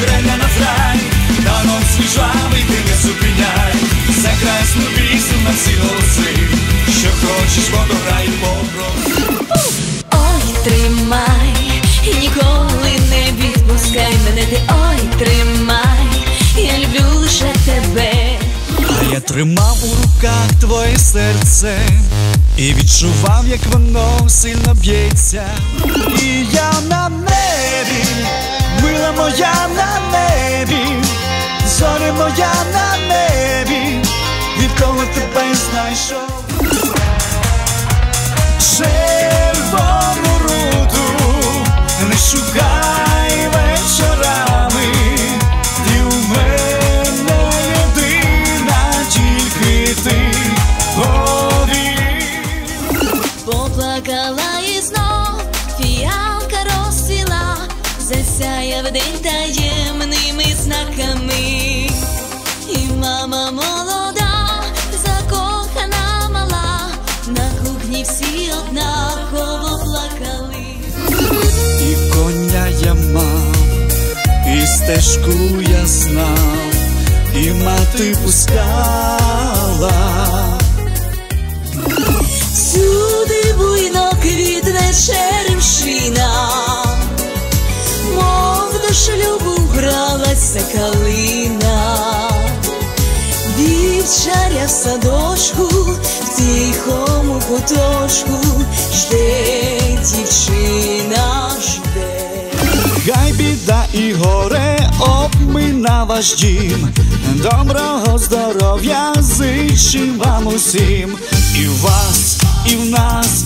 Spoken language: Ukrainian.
Греня на край, даром свіжавий ти не зупиняй, Закрасну пісню на всі голоси, що хочеш, покорай попроси. Ой, тримай, ніколи не відпускай мене, ти ой, тримай, я люблю лише тебе. А я тримав у руках твоє серце і відчував, як воно сильно б'ється. Знайшов. Червону руду не шукай вечорами, ти у мене єдина, тільки ти. Поплакала і знов фіалка розцвіла, засяяв день таємними знаками. Стежку я знав, і мати пускала. Всюди буйно квітне черемшина, мов до шлюбу гралася калина, вівчаря в садочку, в тихому куточку, жде дівчина, ваш дім, доброго здоров'я зичим вам усім, і в вас, і в нас,